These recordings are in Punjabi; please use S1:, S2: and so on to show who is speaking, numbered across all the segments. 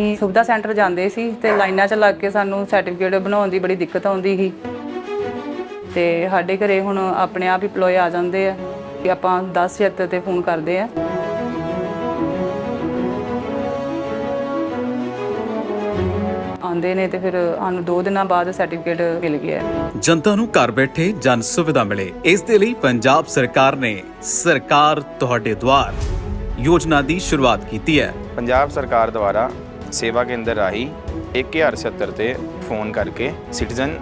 S1: ਅਸੀਂ ਸੁਵਿਧਾ ਸੈਂਟਰ ਜਾਂਦੇ ਸੀ ਤੇ ਲਾਈਨਾਂ 'ਚ ਲੱਗ ਕੇ ਸਾਨੂੰ ਸਰਟੀਫਿਕੇਟ ਬਣਾਉਣ ਦੀ ਬੜੀ ਦਿੱਕਤ ਆਉਂਦੀ ਸੀ। ਤੇ ਸਾਡੇ ਘਰੇ ਹੁਣ ਆਪਣੇ ਆਪ ਹੀ ਪਲੋਏ ਆ ਜਾਂਦੇ ਆ ਕਿ ਆਪਾਂ 1076 ਤੇ ਫੋਨ ਕਰਦੇ ਆ। ਆਉਂਦੇ ਨੇ ਤੇ ਫਿਰ ਸਾਨੂੰ 2 ਦਿਨਾਂ ਬਾਅਦ ਸਰਟੀਫਿਕੇਟ ਮਿਲ ਗਿਆ।
S2: ਜਨਤਾ ਨੂੰ ਘਰ ਬੈਠੇ ਜਨ ਸੁਵਿਧਾ ਮਿਲੇ। ਇਸ ਦੇ ਲਈ ਪੰਜਾਬ ਸਰਕਾਰ ਨੇ ਸਰਕਾਰ ਤੁਹਾਡੇ ਦੁਆਰ ਯੋਜਨਾ ਦੀ ਸ਼ੁਰੂਆਤ ਕੀਤੀ ਹੈ।
S3: ਪੰਜਾਬ ਸਰਕਾਰ ਦੁਆਰਾ ਸੇਵਾ ਕੇਂਦਰ ਰਾਹੀਂ 1076 ਤੇ ਫੋਨ ਕਰਕੇ ਸਿਟੀਜ਼ਨ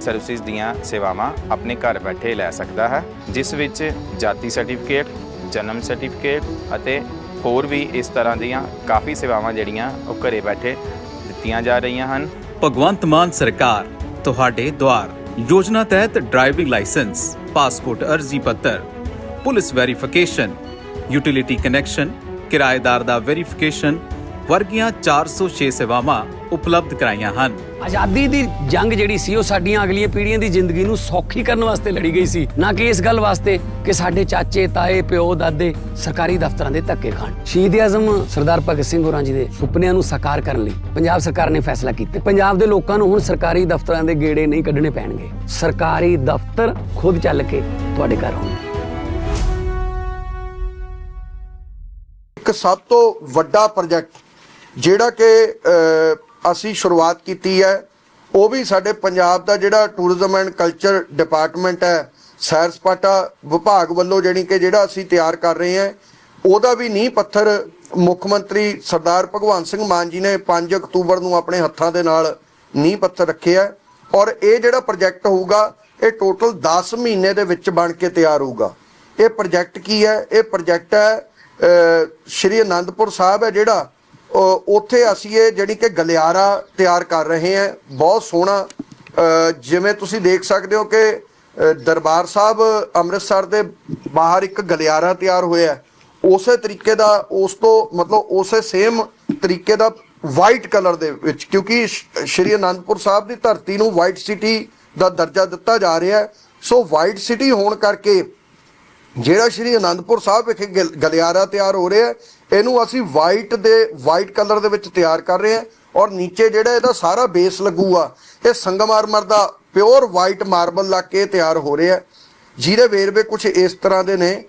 S3: ਸਰਵਿਸਿਜ਼ ਦੀਆਂ ਸੇਵਾਵਾਂ ਆਪਣੇ ਘਰ ਬੈਠੇ ਲੈ ਸਕਦਾ ਹੈ, ਜਿਸ ਵਿੱਚ ਜਾਤੀ ਸਰਟੀਫਿਕੇਟ, ਜਨਮ ਸਰਟੀਫਿਕੇਟ ਅਤੇ ਹੋਰ ਵੀ ਇਸ ਤਰ੍ਹਾਂ ਦੀਆਂ ਕਾਫੀ ਸੇਵਾਵਾਂ ਜਿਹੜੀਆਂ ਉਹ ਘਰੇ ਬੈਠੇ ਦਿੱਤੀਆਂ ਜਾ ਰਹੀਆਂ ਹਨ।
S2: ਭਗਵੰਤ ਮਾਨ ਸਰਕਾਰ, ਤੁਹਾਡੇ ਦੁਆਰ। ਯੋਜਨਾ ਤਹਿਤ ਡਰਾਈਵਿੰਗ ਲਾਇਸੈਂਸ, ਪਾਸਪੋਰਟ ਅਰਜ਼ੀ ਪੱਤਰ, ਪੁਲਿਸ ਵੈਰੀਫਿਕੇਸ਼ਨ, ਯੂਟਿਲਿਟੀ ਕਨੈਕਸ਼ਨ, ਕਿਰਾਏਦਾਰ ਦਾ ਵੈਰੀਫਿਕੇਸ਼ਨ ਵਰਗੀਆਂ 406 ਸੇਵਾਵਾਂ ਉਪਲਬਧ ਕਰਾਈਆਂ ਹਨ।
S4: ਆਜ਼ਾਦੀ ਦੀ ਜੰਗ ਜਿਹੜੀ ਸੀ ਉਹ ਸਾਡੀਆਂ ਅਗਲੀਆਂ ਪੀੜ੍ਹੀਆਂ ਦੀ ਜ਼ਿੰਦਗੀ ਨੂੰ ਸੌਖੀ ਕਰਨ ਵਾਸਤੇ ਲੜੀ ਗਈ ਸੀ। ਨਾ ਕਿ ਇਸ ਗੱਲ ਵਾਸਤੇ ਕਿ ਸਾਡੇ ਚਾਚੇ ਤਾਏ ਪਿਓ ਦਾਦੇ ਸਰਕਾਰੀ ਦਫ਼ਤਰਾਂ ਦੇ ਧੱਕੇ ਖਾਣ। ਸ਼ਹੀਦ ਆਜ਼ਮ ਸਰਦਾਰ ਭਗਤ ਸਿੰਘ ਹੋਰਾਂ ਜੀ ਦੇ ਸੁਪਨਿਆਂ ਨੂੰ ਸਾਕਾਰ ਕਰਨ ਲਈ ਪੰਜਾਬ ਸਰਕਾਰ ਨੇ ਫੈਸਲਾ ਕੀਤਾ। ਪੰਜਾਬ ਦੇ ਲੋਕਾਂ ਨੂੰ ਹੁਣ ਸਰਕਾਰੀ ਦਫ਼ਤਰਾਂ ਦੇ ਗੇੜੇ ਨਹੀਂ ਕੱਢਣੇ ਪੈਣਗੇ। ਸਰਕਾਰੀ ਦਫ਼ਤਰ ਖੁਦ ਚੱਲ ਕੇ ਤੁਹਾਡੇ ਘਰ ਆਉਣਗੇ।
S5: ਇੱਕ ਸਭ ਤੋਂ ਵੱਡਾ ਪ੍ਰੋਜੈਕਟ ਜਿਹੜਾ ਕਿ ਅਸੀਂ ਸ਼ੁਰੂਆਤ ਕੀਤੀ ਹੈ, ਉਹ ਵੀ ਸਾਡੇ ਪੰਜਾਬ ਦਾ ਜਿਹੜਾ ਟੂਰਿਜ਼ਮ ਐਂਡ ਕਲਚਰ ਡਿਪਾਰਟਮੈਂਟ ਹੈ, ਸੈਰ ਸਪਾਟਾ ਵਿਭਾਗ ਵੱਲੋਂ ਜਿਹੜੀ ਕਿ ਜਿਹੜਾ ਅਸੀਂ ਤਿਆਰ ਕਰ ਰਹੇ ਹਾਂ, ਉਹਦਾ ਵੀ ਨੀਂਹ ਪੱਥਰ ਮੁੱਖ ਮੰਤਰੀ ਸਰਦਾਰ ਭਗਵੰਤ ਸਿੰਘ ਮਾਨ ਜੀ ਨੇ 5 ਅਕਤੂਬਰ ਨੂੰ ਆਪਣੇ ਹੱਥਾਂ ਦੇ ਨਾਲ ਨੀਂਹ ਪੱਥਰ ਰੱਖਿਆ ਔਰ ਇਹ ਜਿਹੜਾ ਪ੍ਰੋਜੈਕਟ ਹੋਊਗਾ, ਇਹ ਟੋਟਲ 10 ਮਹੀਨੇ ਦੇ ਵਿੱਚ ਬਣ ਕੇ ਤਿਆਰ ਹੋਊਗਾ। ਇਹ ਪ੍ਰੋਜੈਕਟ ਕੀ ਹੈ? ਇਹ ਪ੍ਰੋਜੈਕਟ ਹੈ ਸ਼੍ਰੀ ਅਨੰਦਪੁਰ ਸਾਹਿਬ ਹੈ ਜਿਹੜਾ ਉੱਥੇ ਅਸੀਂ ਇਹ ਜਿਹੜੀ ਕਿ ਗਲਿਆਰਾ ਤਿਆਰ ਕਰ ਰਹੇ ਹਾਂ, ਬਹੁਤ ਸੋਹਣਾ ਜਿਵੇਂ ਤੁਸੀਂ ਦੇਖ ਸਕਦੇ ਹੋ ਕਿ ਦਰਬਾਰ ਸਾਹਿਬ ਅੰਮ੍ਰਿਤਸਰ ਦੇ ਬਾਹਰ ਇੱਕ ਗਲਿਆਰਾ ਤਿਆਰ ਹੋਇਆ ਉਸੇ ਤਰੀਕੇ ਦਾ ਉਸ ਤੋਂ ਮਤਲਬ ਉਸੇ ਸੇਮ ਤਰੀਕੇ ਦਾ ਵਾਈਟ ਕਲਰ ਦੇ ਵਿੱਚ, ਕਿਉਂਕਿ ਸ਼੍ਰੀ ਅਨੰਦਪੁਰ ਸਾਹਿਬ ਦੀ ਧਰਤੀ ਨੂੰ ਵਾਈਟ ਸਿਟੀ ਦਾ ਦਰਜਾ ਦਿੱਤਾ ਜਾ ਰਿਹਾ ਹੈ। ਸੋ ਵਾਈਟ ਸਿਟੀ ਹੋਣ ਕਰਕੇ ਜਿਹੜਾ ਸ਼੍ਰੀ ਅਨੰਦਪੁਰ ਸਾਹਿਬ ਵਿਖੇ ਗਲ- ਗਲਿਆਰਾ ਤਿਆਰ ਹੋ ਰਿਹਾ ਹੈ, ਇਹਨੂੰ ਅਸੀਂ ਵਾਈਟ ਦੇ ਵਾਈਟ ਕਲਰ ਦੇ ਵਿੱਚ ਤਿਆਰ ਕਰ ਰਹੇ ਹਾਂ ਔਰ ਨੀਚੇ ਜਿਹੜਾ ਇਹਦਾ ਸਾਰਾ ਬੇਸ ਲੱਗੂਗਾ ਇਹ ਸੰਗਮਰਮਰ ਦਾ ਪਿਓਰ ਵਾਈਟ ਮਾਰਬਲ ਲਾ ਕੇ ਤਿਆਰ ਹੋ ਰਿਹਾ ਜਿਹਦੇ ਵੇਰਵੇ ਕੁਝ ਇਸ ਤਰ੍ਹਾਂ ਦੇ ਨੇ।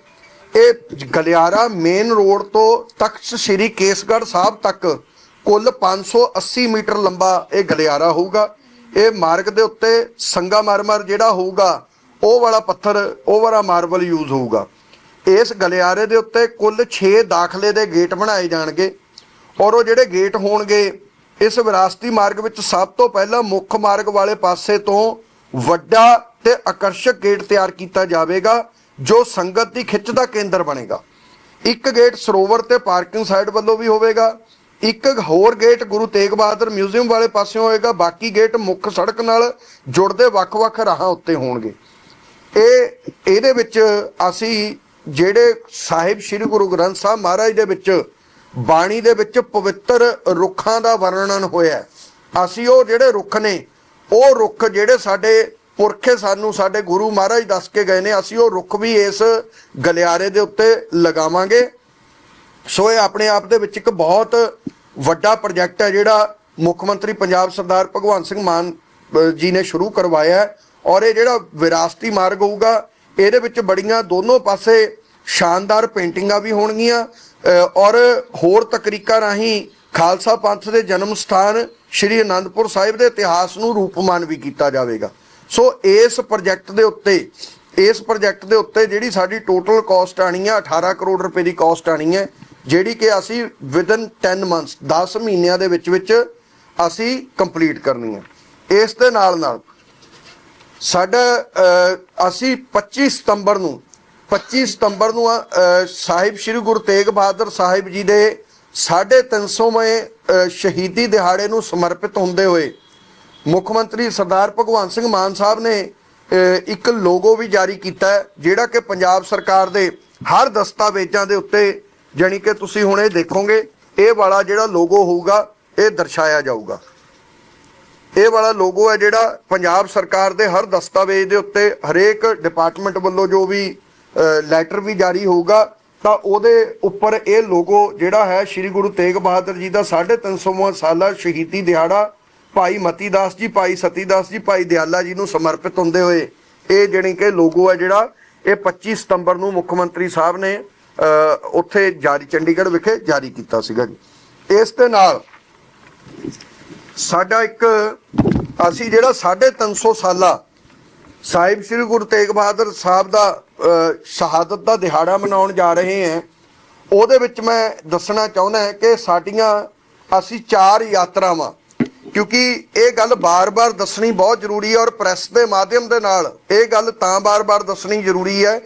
S5: ਇਹ ਗਲਿਆਰਾ ਮੇਨ ਰੋਡ ਤੋਂ ਤਖਤ ਸ਼੍ਰੀ ਕੇਸਗੜ੍ਹ ਸਾਹਿਬ ਤੱਕ ਕੁੱਲ 580 ਮੀਟਰ ਲੰਬਾ ਇਹ ਗਲਿਆਰਾ ਹੋਊਗਾ। ਇਹ ਮਾਰਗ ਦੇ ਉੱਤੇ ਸੰਗਮਰਮਰ ਜਿਹੜਾ ਹੋਊਗਾ ਉਹ ਵਾਲਾ ਪੱਥਰ, ਉਹ ਵਾਲਾ ਮਾਰਬਲ ਯੂਜ਼ ਹੋਊਗਾ। ਇਸ ਗਲਿਆਰੇ ਦੇ ਉੱਤੇ ਕੁੱਲ 6 ਦਾਖਲੇ ਦੇ ਗੇਟ ਬਣਾਏ ਜਾਣਗੇ ਔਰ ਉਹ ਜਿਹੜੇ ਗੇਟ ਹੋਣਗੇ, ਇਸ ਵਿਰਾਸਤੀ ਮਾਰਗ ਵਿੱਚ ਸਭ ਤੋਂ ਪਹਿਲਾਂ ਮੁੱਖ ਮਾਰਗ ਵਾਲੇ ਪਾਸੇ ਤੋਂ ਵੱਡਾ ਤੇ ਆਕਰਸ਼ਕ ਗੇਟ ਤਿਆਰ ਕੀਤਾ ਜਾਵੇਗਾ, ਜੋ ਸੰਗਤ ਦੀ ਖਿੱਚ ਦਾ ਕੇਂਦਰ ਬਣੇਗਾ। ਇੱਕ ਗੇਟ ਸਰੋਵਰ ਤੇ ਪਾਰਕਿੰਗ ਸਾਈਡ ਵੱਲੋਂ ਵੀ ਹੋਵੇਗਾ, ਇੱਕ ਹੋਰ ਗੇਟ ਗੁਰੂ ਤੇਗ ਬਹਾਦਰ ਮਿਊਜ਼ੀਅਮ ਵਾਲੇ ਪਾਸਿਓਂ ਹੋਏਗਾ, ਬਾਕੀ ਗੇਟ ਮੁੱਖ ਸੜਕ ਨਾਲ ਜੁੜਦੇ ਵੱਖ-ਵੱਖ ਰਾਹਾਂ ਉੱਤੇ ਹੋਣਗੇ। ਇਹ, ਇਹਦੇ ਵਿੱਚ ਅਸੀਂ ਜਿਹੜੇ ਸਾਹਿਬ ਸ੍ਰੀ ਗੁਰੂ ਗ੍ਰੰਥ ਸਾਹਿਬ ਮਹਾਰਾਜ ਦੇ ਵਿੱਚ ਬਾਣੀ ਦੇ ਵਿੱਚ ਪਵਿੱਤਰ ਰੁੱਖਾਂ ਦਾ ਵਰਣਨ ਹੋਇਆ ਅਸੀਂ ਉਹ ਜਿਹੜੇ ਰੁੱਖ ਨੇ, ਉਹ ਰੁੱਖ ਜਿਹੜੇ ਸਾਡੇ ਪੁਰਖੇ ਸਾਨੂੰ, ਸਾਡੇ ਗੁਰੂ ਮਹਾਰਾਜ ਦੱਸ ਕੇ ਗਏ ਨੇ, ਅਸੀਂ ਉਹ ਰੁੱਖ ਵੀ ਇਸ ਗਲਿਆਰੇ ਦੇ ਉੱਤੇ ਲਗਾਵਾਂਗੇ। ਸੋ ਇਹ ਆਪਣੇ ਆਪ ਦੇ ਵਿੱਚ ਇੱਕ ਬਹੁਤ ਵੱਡਾ ਪ੍ਰੋਜੈਕਟ ਹੈ, ਜਿਹੜਾ ਮੁੱਖ ਮੰਤਰੀ ਪੰਜਾਬ ਸਰਦਾਰ ਭਗਵੰਤ ਸਿੰਘ ਮਾਨ ਜੀ ਨੇ ਸ਼ੁਰੂ ਕਰਵਾਇਆ ਔਰ ਇਹ ਜਿਹੜਾ ਵਿਰਾਸਤੀ ਮਾਰਗ ਹੋਊਗਾ, ਇਹਦੇ ਵਿੱਚ ਬੜੀਆਂ ਦੋਨੋਂ ਪਾਸੇ ਸ਼ਾਨਦਾਰ ਪੇਂਟਿੰਗਾਂ ਵੀ ਹੋਣਗੀਆਂ। ਔਰ ਹੋਰ ਤਕਰੀਕਾਂ ਰਾਹੀਂ ਖਾਲਸਾ ਪੰਥ ਦੇ ਜਨਮ ਸਥਾਨ ਸ਼੍ਰੀ ਅਨੰਦਪੁਰ ਸਾਹਿਬ ਦੇ ਇਤਿਹਾਸ ਨੂੰ ਰੂਪਮਾਨ ਵੀ ਕੀਤਾ ਜਾਵੇਗਾ। ਸੋ ਇਸ ਪ੍ਰੋਜੈਕਟ ਦੇ ਉੱਤੇ, ਇਸ ਪ੍ਰੋਜੈਕਟ ਦੇ ਉੱਤੇ ਜਿਹੜੀ ਸਾਡੀ ਟੋਟਲ ਕਾਸਟ ਆਣੀ ਹੈ 18 ਕਰੋੜ ਰੁਪਏ ਦੀ ਕਾਸਟ ਆਣੀ ਹੈ ਜਿਹੜੀ ਕਿ ਅਸੀਂ ਵਿਦਨ 10 ਮੰਥਸ 10 ਮਹੀਨਿਆਂ ਦੇ ਵਿੱਚ ਵਿੱਚ ਅਸੀਂ ਕੰਪਲੀਟ ਕਰਨੀ ਹੈ ਇਸ ਦੇ ਨਾਲ ਨਾਲ ਸਾਡਾ ਅਸੀਂ 25 ਸਤੰਬਰ ਨੂੰ 25 ਸਤੰਬਰ ਨੂੰ ਅਹ, ਸਾਹਿਬ ਸ੍ਰੀ ਗੁਰੂ ਤੇਗ ਬਹਾਦਰ ਸਾਹਿਬ ਜੀ ਦੇ 350ਵੇਂ ਅਹ, ਸ਼ਹੀਦੀ ਦਿਹਾੜੇ ਨੂੰ ਸਮਰਪਿਤ ਹੁੰਦੇ ਹੋਏ ਮੁੱਖ ਮੰਤਰੀ ਸਰਦਾਰ ਭਗਵੰਤ ਸਿੰਘ ਮਾਨ ਸਾਹਿਬ ਨੇ ਇੱਕ ਲੋਗੋ ਵੀ ਜਾਰੀ ਕੀਤਾ ਜਿਹੜਾ ਕਿ ਪੰਜਾਬ ਸਰਕਾਰ ਦੇ ਹਰ ਦਸਤਾਵੇਜ਼ਾਂ ਦੇ ਉੱਤੇ ਜਾਣੀ ਕਿ ਤੁਸੀਂ ਹੁਣ ਇਹ ਦੇਖੋਗੇ ਇਹ ਵਾਲਾ ਜਿਹੜਾ ਲੋਗੋ ਹੋਊਗਾ ਇਹ ਦਰਸਾਇਆ ਜਾਊਗਾ। ਇਹ ਵਾਲਾ ਲੋਗੋ ਹੈ ਜਿਹੜਾ ਪੰਜਾਬ ਸਰਕਾਰ ਦੇ ਹਰ ਦਸਤਾਵੇਜ਼ ਦੇ ਉੱਤੇ ਹਰੇਕ ਡਿਪਾਰਟਮੈਂਟ ਵੱਲੋਂ ਜੋ ਵੀ ਲੈਟਰ ਵੀ ਜਾਰੀ ਹੋਊਗਾ ਤਾਂ ਉਹਦੇ ਉੱਪਰ ਇਹ ਲੋਗੋ ਜਿਹੜਾ ਹੈ ਸ੍ਰੀ ਗੁਰੂ ਤੇਗ ਬਹਾਦਰ ਜੀ ਦਾ 350ਵਾਂ ਸਾਲਾ ਸ਼ਹੀਦੀ ਦਿਹਾੜਾ ਭਾਈ ਮਤੀ ਦਾਸ ਜੀ ਭਾਈ ਸਤੀ ਦਾਸ ਜੀ ਭਾਈ ਦਿਆਲਾ ਜੀ ਨੂੰ ਸਮਰਪਿਤ ਹੁੰਦੇ ਹੋਏ ਇਹ ਜਿਹੜੀ ਕਿ ਲੋਗੋ ਹੈ ਜਿਹੜਾ ਇਹ 25 ਸਤੰਬਰ ਨੂੰ ਮੁੱਖ ਮੰਤਰੀ ਸਾਹਿਬ ਨੇ ਅ, ਉੱਥੇ ਜਾਰੀ ਚੰਡੀਗੜ੍ਹ ਵਿਖੇ ਜਾਰੀ ਕੀਤਾ ਸੀਗਾ ਜੀ। ਇਸ ਦੇ ਨਾਲ ਸਾਡਾ ਇੱਕ, ਅਸੀਂ ਜਿਹੜਾ 350 ਸਾਲਾ ਸਾਹਿਬ ਸ੍ਰੀ ਗੁਰੂ ਤੇਗ ਬਹਾਦਰ ਸਾਹਿਬ ਦਾ ਸ਼ਹਾਦਤ ਦਾ ਦਿਹਾੜਾ ਮਨਾਉਣ ਜਾ ਰਹੇ ਹਾਂ, ਉਹਦੇ ਵਿੱਚ ਮੈਂ ਦੱਸਣਾ ਚਾਹੁੰਦਾ ਹਾਂ ਕਿ ਸਾਡੀਆਂ, ਅਸੀਂ ਚਾਰ ਯਾਤਰਾਵਾਂ, ਕਿਉਂਕਿ ਇਹ ਗੱਲ ਬਾਰ-ਬਾਰ ਦੱਸਣੀ ਬਹੁਤ ਜ਼ਰੂਰੀ ਹੈ ਔਰ ਪ੍ਰੈਸ ਦੇ ਮਾਧਿਅਮ ਦੇ ਨਾਲ ਇਹ ਗੱਲ ਤਾਂ ਬਾਰ-ਬਾਰ ਦੱਸਣੀ ਜ਼ਰੂਰੀ ਹੈ,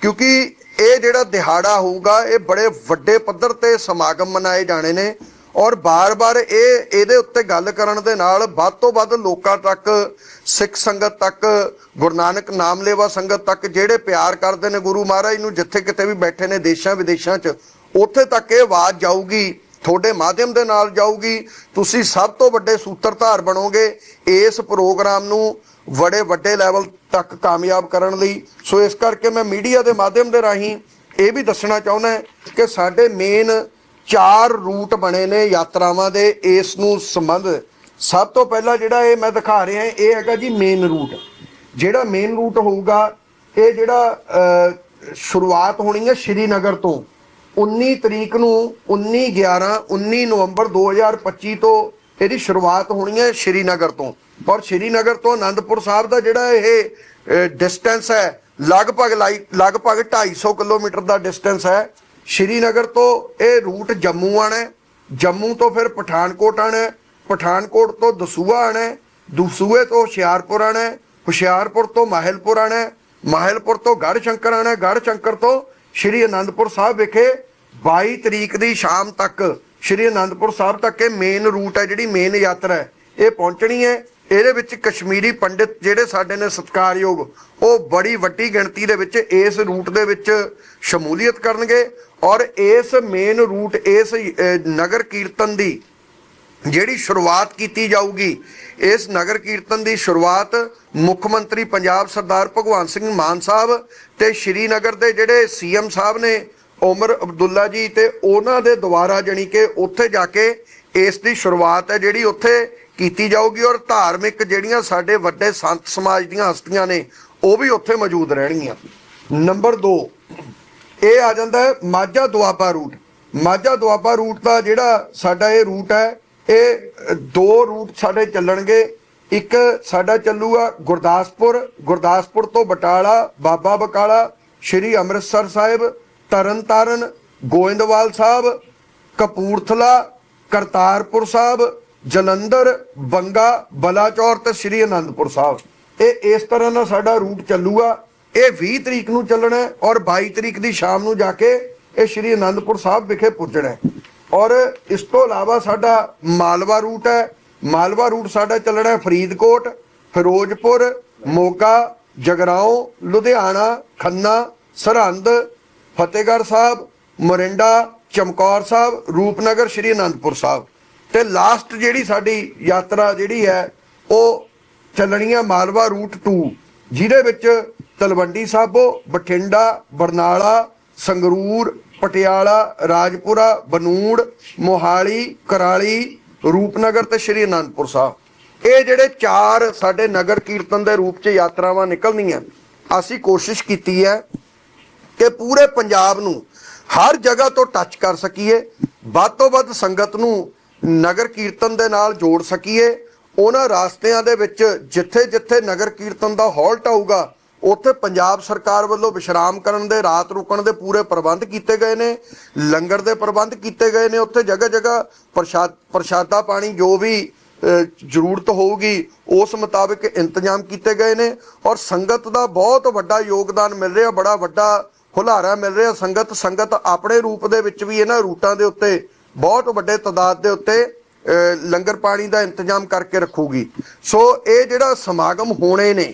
S5: ਕਿਉਂਕਿ ਇਹ ਜਿਹੜਾ ਦਿਹਾੜਾ ਹੋਊਗਾ, ਇਹ ਬੜੇ ਵੱਡੇ ਪੱਧਰ ਤੇ ਸਮਾਗਮ ਮਨਾਏ ਜਾਣੇ ਨੇ ਔਰ ਬਾਰ-ਬਾਰ ਇਹ, ਇਹਦੇ ਉੱਤੇ ਗੱਲ ਕਰਨ ਦੇ ਨਾਲ ਵੱਧ ਤੋਂ ਵੱਧ ਲੋਕਾਂ ਤੱਕ, ਸਿੱਖ ਸੰਗਤ ਤੱਕ, ਗੁਰੂ ਨਾਨਕ ਨਾਮ ਲੇਵਾ ਸੰਗਤ ਤੱਕ ਜਿਹੜੇ ਪਿਆਰ ਕਰਦੇ ਨੇ ਗੁਰੂ ਮਹਾਰਾਜ ਨੂੰ, ਜਿੱਥੇ ਕਿਤੇ ਵੀ ਬੈਠੇ ਨੇ ਦੇਸ਼ਾਂ ਵਿਦੇਸ਼ਾਂ 'ਚ, ਉੱਥੇ ਤੱਕ ਇਹ ਆਵਾਜ਼ ਜਾਊਗੀ, ਤੁਹਾਡੇ ਮਾਧਿਅਮ ਦੇ ਨਾਲ ਜਾਊਗੀ। ਤੁਸੀਂ ਸਭ ਤੋਂ ਵੱਡੇ ਸੂਤਰਧਾਰ ਬਣੋਗੇ ਇਸ ਪ੍ਰੋਗਰਾਮ ਨੂੰ ਬੜੇ ਵੱਡੇ ਲੈਵਲ ਤੱਕ ਕਾਮਯਾਬ ਕਰਨ ਲਈ। ਸੋ ਇਸ ਕਰਕੇ ਮੈਂ ਮੀਡੀਆ ਦੇ ਮਾਧਿਅਮ ਦੇ ਰਾਹੀਂ ਇਹ ਵੀ ਦੱਸਣਾ ਚਾਹੁੰਦਾ ਕਿ ਸਾਡੇ ਮੇਨ ਚਾਰ ਰੂਟ ਬਣੇ ਨੇ ਯਾਤਰਾਵਾਂ ਦੇ ਇਸ ਨੂੰ ਸੰਬੰਧ। ਸਭ ਤੋਂ ਪਹਿਲਾਂ ਜਿਹੜਾ ਇਹ ਮੈਂ ਦਿਖਾ ਰਿਹਾ ਇਹ ਹੈਗਾ ਜੀ ਮੇਨ ਰੂਟ ਜਿਹੜਾ ਮੇਨ ਰੂਟ ਹੋਊਗਾ ਇਹ ਜਿਹੜਾ ਅ, ਸ਼ੁਰੂਆਤ ਹੋਣੀ ਹੈ ਸ਼੍ਰੀਨਗਰ ਤੋਂ। 19 ਤਰੀਕ ਨੂੰ 19 11 19 ਨਵੰਬਰ 2025 ਤੋਂ ਇਹਦੀ ਸ਼ੁਰੂਆਤ ਹੋਣੀ ਹੈ ਸ਼੍ਰੀਨਗਰ ਤੋਂ। ਔਰ ਸ਼੍ਰੀਨਗਰ ਤੋਂ ਆਨੰਦਪੁਰ ਸਾਹਿਬ ਦਾ ਜਿਹੜਾ ਇਹ ਡਿਸਟੈਂਸ ਹੈ ਲਗਭਗ ਲਾਈ- ਲਗਭਗ 250 ਕਿਲੋਮੀਟਰ ਦਾ ਡਿਸਟੈਂਸ ਹੈ। ਸ਼੍ਰੀਨਗਰ ਤੋਂ ਇਹ ਰੂਟ ਜੰਮੂ ਆਣਾ ਜੰਮੂ ਤੋਂ ਫਿਰ ਪਠਾਨਕੋਟ ਆਣਾ ਪਠਾਨਕੋਟ ਤੋਂ ਦਸੂਆ ਆਣਾ ਹੈ ਦਸੂਹੇ ਤੋਂ ਹੁਸ਼ਿਆਰਪੁਰ ਆਣਾ ਹੁਸ਼ਿਆਰਪੁਰ ਤੋਂ ਮਾਹਲਪੁਰ ਆਣਾ ਹੈ ਤੋਂ ਗੜ ਸ਼ੰਕਰ ਆਣਾ ਗੜ ਸ਼ੰਕਰ ਤੋਂ ਸ਼੍ਰੀ ਅਨੰਦਪੁਰ ਸਾਹਿਬ ਵਿਖੇ 22 ਤਰੀਕ ਦੀ ਸ਼ਾਮ ਤੱਕ, ਸ਼੍ਰੀ ਅਨੰਦਪੁਰ ਸਾਹਿਬ ਤੱਕ ਇਹ ਮੇਨ ਰੂਟ ਹੈ, ਜਿਹੜੀ ਮੇਨ ਯਾਤਰਾ ਹੈ, ਇਹ ਪਹੁੰਚਣੀ ਹੈ। ਇਹਦੇ ਵਿੱਚ ਕਸ਼ਮੀਰੀ ਪੰਡਿਤ ਜਿਹੜੇ ਸਾਡੇ ਨੇ ਸਤਿਕਾਰਯੋਗ, ਉਹ ਬੜੀ ਵੱਡੀ ਗਿਣਤੀ ਦੇ ਵਿੱਚ ਇਸ ਰੂਟ ਦੇ ਵਿੱਚ ਸ਼ਮੂਲੀਅਤ ਕਰਨਗੇ। ਔਰ ਇਸ ਮੇਨ ਰੂਟ ਇਸ ਨਗਰ ਕੀਰਤਨ ਦੀ ਜਿਹੜੀ ਸ਼ੁਰੂਆਤ ਕੀਤੀ ਜਾਊਗੀ, ਇਸ ਨਗਰ ਕੀਰਤਨ ਦੀ ਸ਼ੁਰੂਆਤ ਮੁੱਖ ਮੰਤਰੀ ਪੰਜਾਬ ਸਰਦਾਰ ਭਗਵੰਤ ਸਿੰਘ ਮਾਨ ਸਾਹਿਬ ਤੇ ਸ਼੍ਰੀਨਗਰ ਦੇ ਜਿਹੜੇ ਸੀਐਮ ਸਾਹਿਬ ਨੇ, ਉਮਰ ਅਬਦੁੱਲਾ ਜੀ ਤੇ ਉਹਨਾਂ ਦੇ ਦੁਆਰਾ ਜਾਣੀ ਕਿ ਉੱਥੇ ਜਾ ਕੇ ਇਸ ਦੀ ਸ਼ੁਰੂਆਤ ਹੈ ਜਿਹੜੀ ਉੱਥੇ ਕੀਤੀ ਜਾਊਗੀ ਔਰ ਧਾਰਮਿਕ ਜਿਹੜੀਆਂ ਸਾਡੇ ਵੱਡੇ ਸੰਤ ਸਮਾਜ ਦੀਆਂ ਹਸਤੀਆਂ ਨੇ, ਉਹ ਵੀ ਉੱਥੇ ਮੌਜੂਦ ਰਹਿਣਗੀਆਂ। ਨੰਬਰ 2 ਇਹ ਆ ਜਾਂਦਾ ਹੈ ਮਾਝਾ ਦੁਆਬਾ ਰੂਟ। ਮਾਝਾ ਦੁਆਬਾ ਰੂਟ ਦਾ ਜਿਹੜਾ ਸਾਡਾ ਇਹ ਰੂਟ ਹੈ, ਇਹ ਦੋ ਰੂਟ ਸਾਡੇ ਚੱਲਣਗੇ। ਇੱਕ ਸਾਡਾ ਚੱਲੂਗਾ ਗੁਰਦਾਸਪੁਰ ਗੁਰਦਾਸਪੁਰ ਤੋਂ ਬਟਾਲਾ, ਬਾਬਾ ਬਕਾਲਾ, ਸ਼੍ਰੀ ਅੰਮ੍ਰਿਤਸਰ ਸਾਹਿਬ, ਤਰਨਤਾਰਨ, ਗੋਇੰਦਵਾਲ ਸਾਹਿਬ, ਕਪੂਰਥਲਾ, ਕਰਤਾਰਪੁਰ ਸਾਹਿਬ, ਜਲੰਧਰ, ਬੰਗਾ, ਬਲਾਚੌਰ ਤੇ ਸ਼੍ਰੀ ਅਨੰਦਪੁਰ ਸਾਹਿਬ। ਇਹ ਇਸ ਤਰ੍ਹਾਂ ਨਾਲ ਸਾਡਾ ਰੂਟ ਚੱਲੂਗਾ। ਇਹ 20 ਤਰੀਕ ਨੂੰ ਚੱਲਣਾ ਔਰ 22 ਤਰੀਕ ਦੀ ਸ਼ਾਮ ਨੂੰ ਜਾ ਕੇ ਇਹ ਸ਼੍ਰੀ ਅਨੰਦਪੁਰ ਸਾਹਿਬ ਵਿਖੇ ਪੁੱਜਣਾ ਔਰ ਇਸ ਤੋਂ ਇਲਾਵਾ ਸਾਡਾ ਮਾਲਵਾ ਰੂਟ ਹੈ। ਮਾਲਵਾ ਰੂਟ ਸਾਡਾ ਚੱਲਣਾ ਫਰੀਦਕੋਟ, ਫਿਰੋਜ਼ਪੁਰ, ਮੋਗਾ, ਜਗਰਾਉਂ, ਲੁਧਿਆਣਾ, ਖੰਨਾ, ਸਰਹੰਦ, ਫਤਿਹਗੜ੍ਹ ਸਾਹਿਬ, ਮੋਰਿੰਡਾ, ਚਮਕੌਰ ਸਾਹਿਬ, ਰੂਪਨਗਰ, ਸ਼੍ਰੀ ਅਨੰਦਪੁਰ ਸਾਹਿਬ। ਤੇ ਲਾਸਟ ਜਿਹੜੀ ਸਾਡੀ ਯਾਤਰਾ ਜਿਹੜੀ ਹੈ, ਉਹ ਚੱਲਣੀ ਹੈ ਮਾਲਵਾ ਰੂਟ 2 ਜਿਹਦੇ ਵਿੱਚ ਤਲਵੰਡੀ ਸਾਬੋ, ਬਠਿੰਡਾ, ਬਰਨਾਲਾ, ਸੰਗਰੂਰ, ਪਟਿਆਲਾ, ਰਾਜਪੁਰਾ, ਬਨੂੜ, ਮੋਹਾਲੀ, ਕਰਾਲੀ, ਰੂਪਨਗਰ ਤੇ ਸ਼੍ਰੀ ਅਨੰਦਪੁਰ ਸਾਹਿਬ। ਇਹ ਜਿਹੜੇ ਚਾਰ ਸਾਡੇ ਨਗਰ ਕੀਰਤਨ ਦੇ ਰੂਪ 'ਚ ਯਾਤਰਾਵਾਂ ਨਿਕਲਣੀਆਂ, ਅਸੀਂ ਕੋਸ਼ਿਸ਼ ਕੀਤੀ ਹੈ ਕਿ ਪੂਰੇ ਪੰਜਾਬ ਨੂੰ ਹਰ ਜਗ੍ਹਾ ਤੋਂ ਟੱਚ ਕਰ ਸਕੀਏ, ਵੱਧ ਤੋਂ ਵੱਧ ਸੰਗਤ ਨੂੰ ਨਗਰ ਕੀਰਤਨ ਦੇ ਨਾਲ ਜੋੜ ਸਕੀਏ। ਉਹਨਾਂ ਰਾਸਤਿਆਂ ਦੇ ਵਿੱਚ ਜਿੱਥੇ-ਜਿੱਥੇ ਨਗਰ ਕੀਰਤਨ ਦਾ ਹਾਲਟ ਆਊਗਾ ਉੱਥੇ ਪੰਜਾਬ ਸਰਕਾਰ ਵੱਲੋਂ ਵਿਸ਼ਰਾਮ ਕਰਨ ਦੇ, ਰਾਤ ਰੁਕਣ ਦੇ ਪੂਰੇ ਪ੍ਰਬੰਧ ਕੀਤੇ ਗਏ ਨੇ, ਲੰਗਰ ਦੇ ਪ੍ਰਬੰਧ ਕੀਤੇ ਗਏ ਨੇ, ਉੱਥੇ ਜਗ੍ਹਾ-ਜਗ੍ਹਾ ਪ੍ਰਸ਼ਾਦ ਪ੍ਰਸ਼ਾਦਾ ਪਾਣੀ ਜੋ ਵੀ ਜ਼ਰੂਰਤ ਹੋਊਗੀ, ਉਸ ਮੁਤਾਬਕ ਇੰਤਜ਼ਾਮ ਕੀਤੇ ਗਏ ਨੇ ਔਰ ਸੰਗਤ ਦਾ ਬਹੁਤ ਵੱਡਾ ਯੋਗਦਾਨ ਮਿਲ ਰਿਹਾ, ਬੜਾ ਵੱਡਾ ਹੁਲਾਰਾ ਮਿਲ ਰਿਹਾ। ਸੰਗਤ ਸੰਗਤ ਆਪਣੇ ਰੂਪ ਦੇ ਵਿੱਚ ਵੀ ਇਹਨਾਂ ਰੂਟਾਂ ਦੇ ਉੱਤੇ ਬਹੁਤ ਵੱਡੇ ਤਦਾਦ ਦੇ ਉੱਤੇ ਲੰਗਰ ਪਾਣੀ ਦਾ ਇੰਤਜ਼ਾਮ ਕਰਕੇ ਰੱਖੂਗੀ। ਸੋ ਇਹ ਜਿਹੜਾ ਸਮਾਗਮ ਹੋਣੇ ਨੇ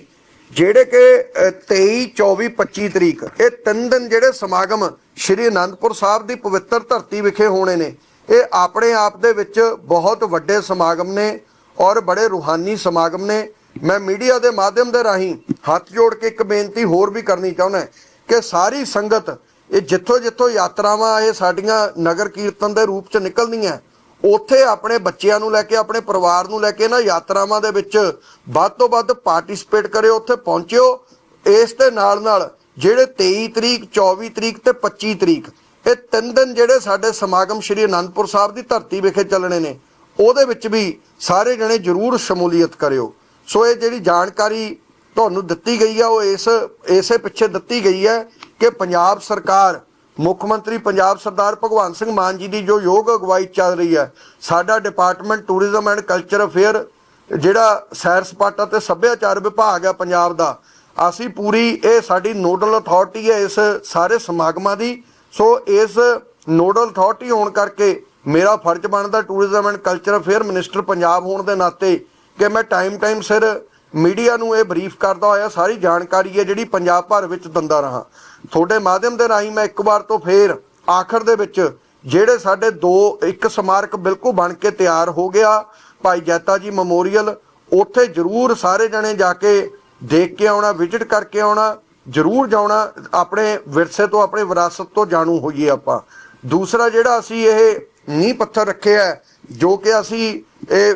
S5: ਜਿਹੜੇ ਕਿ ਅ, 23 24 25 ਤਰੀਕ ਇਹ ਤਿੰਨ ਦਿਨ ਜਿਹੜੇ ਸਮਾਗਮ ਸ਼੍ਰੀ ਅਨੰਦਪੁਰ ਸਾਹਿਬ ਦੀ ਪਵਿੱਤਰ ਧਰਤੀ ਵਿਖੇ ਹੋਣੇ ਨੇ ਇਹ ਆਪਣੇ ਆਪ ਦੇ ਵਿੱਚ ਬਹੁਤ ਵੱਡੇ ਸਮਾਗਮ ਨੇ ਔਰ ਬੜੇ ਰੂਹਾਨੀ ਸਮਾਗਮ ਨੇ। ਮੈਂ ਮੀਡੀਆ ਦੇ ਮਾਧਿਅਮ ਦੇ ਰਾਹੀਂ ਹੱਥ ਜੋੜ ਕੇ ਇੱਕ ਬੇਨਤੀ ਹੋਰ ਵੀ ਕਰਨੀ ਚਾਹੁੰਦਾ ਕਿ ਸਾਰੀ ਸੰਗਤ ਇਹ ਜਿੱਥੋਂ ਜਿੱਥੋਂ ਯਾਤਰਾਵਾਂ ਇਹ ਸਾਡੀਆਂ ਨਗਰ ਕੀਰਤਨ ਦੇ ਰੂਪ ਚ ਨਿਕਲਦੀਆਂ ਉੱਥੇ ਆਪਣੇ ਬੱਚਿਆਂ ਨੂੰ ਲੈ ਕੇ, ਆਪਣੇ ਪਰਿਵਾਰ ਨੂੰ ਲੈ ਕੇ ਨਾ ਯਾਤਰਾਵਾਂ ਦੇ ਵਿੱਚ ਵੱਧ ਤੋਂ ਵੱਧ ਪਾਰਟਿਸਿਪੇਟ ਕਰਿਓ, ਉੱਥੇ ਪਹੁੰਚਿਓ। ਇਸ ਦੇ ਨਾਲ ਨਾਲ ਜਿਹੜੇ 23 ਤਰੀਕ 24 ਤਰੀਕ ਤੇ 25 ਤਰੀਕ, ਇਹ ਤਿੰਨ ਦਿਨ ਜਿਹੜੇ ਸਾਡੇ ਸਮਾਗਮ ਸ਼੍ਰੀ ਅਨੰਦਪੁਰ ਸਾਹਿਬ ਦੀ ਧਰਤੀ ਵਿਖੇ ਚੱਲਣੇ ਨੇ, ਉਹਦੇ ਵਿੱਚ ਵੀ ਸਾਰੇ ਜਣੇ ਜ਼ਰੂਰ ਸ਼ਮੂਲੀਅਤ ਕਰਿਓ। ਸੋ ਇਹ ਜਿਹੜੀ ਜਾਣਕਾਰੀ ਤੁਹਾਨੂੰ ਦਿੱਤੀ ਗਈ ਆ, ਉਹ ਇਸ, ਇਸੇ ਪਿੱਛੇ ਦਿੱਤੀ ਗਈ ਹੈ ਕਿ ਪੰਜਾਬ ਸਰਕਾਰ ਮੁੱਖ ਮੰਤਰੀ ਪੰਜਾਬ ਸਰਦਾਰ ਭਗਵੰਤ ਸਿੰਘ ਮਾਨ ਜੀ ਦੀ ਜੋ ਯੋਗ ਅਗਵਾਈ ਚੱਲ ਰਹੀ ਹੈ, ਸਾਡਾ department tourism and culture affair ਜਿਹੜਾ ਸੈਰ ਸਪਾਟਾ ਤੇ ਸੱਭਿਆਚਾਰ ਵਿਭਾਗ ਹੈ ਪੰਜਾਬ ਦਾ, ਅਸੀਂ ਪੂਰੀ ਇਹ ਸਾਡੀ ਨੋਡਲ ਅਥਾਰਟੀ ਹੈ ਇਸ ਸਾਰੇ ਸਮਾਗਮਾਂ ਦੀ, ਸੋ ਇਸ ਨੋਡਲ ਅਥਾਰਟੀ ਹੋਣ ਕਰਕੇ ਮੇਰਾ ਫਰਜ਼ ਬਣਦਾ tourism and culture affair minister Punjab ਹੋਣ ਦੇ ਨਾਤੇ ਕਿ ਮੈਂ ਟਾਈਮ ਟਾਈਮ ਸਿਰ ਮੀਡੀਆ ਨੂੰ ਇਹ ਬਰੀਫ ਕਰਦਾ ਹੋਇਆ, ਸਾਰੀ ਜਾਣਕਾਰੀ ਹੈ ਜਿਹੜੀ ਪੰਜਾਬ ਭਰ ਵਿੱਚ ਦਿੰਦਾ ਰਹਾ। ਤੁਹਾਡੇ ਮਾਧਿਅਮ ਦੇ ਰਾਹੀਂ ਮੈਂ ਇੱਕ ਵਾਰ ਤੋਂ ਫੇਰ ਆਖਰ ਦੇ ਵਿੱਚ ਜਿਹੜੇ ਸਾਡੇ ਦੋ ਇੱਕ ਸਮਾਰਕ ਬਿਲਕੁਲ ਬਣ ਕੇ ਤਿਆਰ ਹੋ ਗਿਆ, ਭਾਈ ਜੈਤਾ ਜੀ ਮੈਮੋਰੀਅਲ, ਉੱਥੇ ਜ਼ਰੂਰ ਸਾਰੇ ਜਣੇ ਜਾ ਕੇ ਦੇਖ ਕੇ ਆਉਣਾ, ਵਿਜ਼ਿਟ ਕਰਕੇ ਆਉਣਾ, ਜ਼ਰੂਰ ਜਾਣਾ ਆਪਣੇ ਵਿਰਸੇ ਤੋਂ, ਆਪਣੇ ਵਿਰਾਸਤ ਤੋਂ ਜਾਣੂ ਹੋਈਏ ਆਪਾਂ। ਦੂਸਰਾ ਜਿਹੜਾ ਅਸੀਂ ਇਹ ਨੀਂਹ ਪੱਥਰ ਰੱਖਿਆ ਜੋ ਕਿ ਅਸੀਂ ਇਹ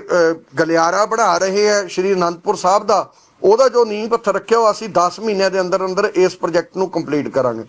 S5: ਗਲਿਆਰਾ ਬਣਾ ਰਹੇ ਹੈ, ਸ਼੍ਰੀ ਅਨੰਦਪੁਰ ਸਾਹਿਬ ਦਾ ਉਹਦਾ ਜੋ ਨੀਂਹ ਪੱਥਰ ਰੱਖਿਆ ਉਹ ਅਸੀਂ 10 ਮਹੀਨਿਆਂ ਦੇ ਅੰਦਰ ਅੰਦਰ ਇਸ ਪ੍ਰੋਜੈਕਟ ਨੂੰ ਕੰਪਲੀਟ ਕਰਾਂਗੇ।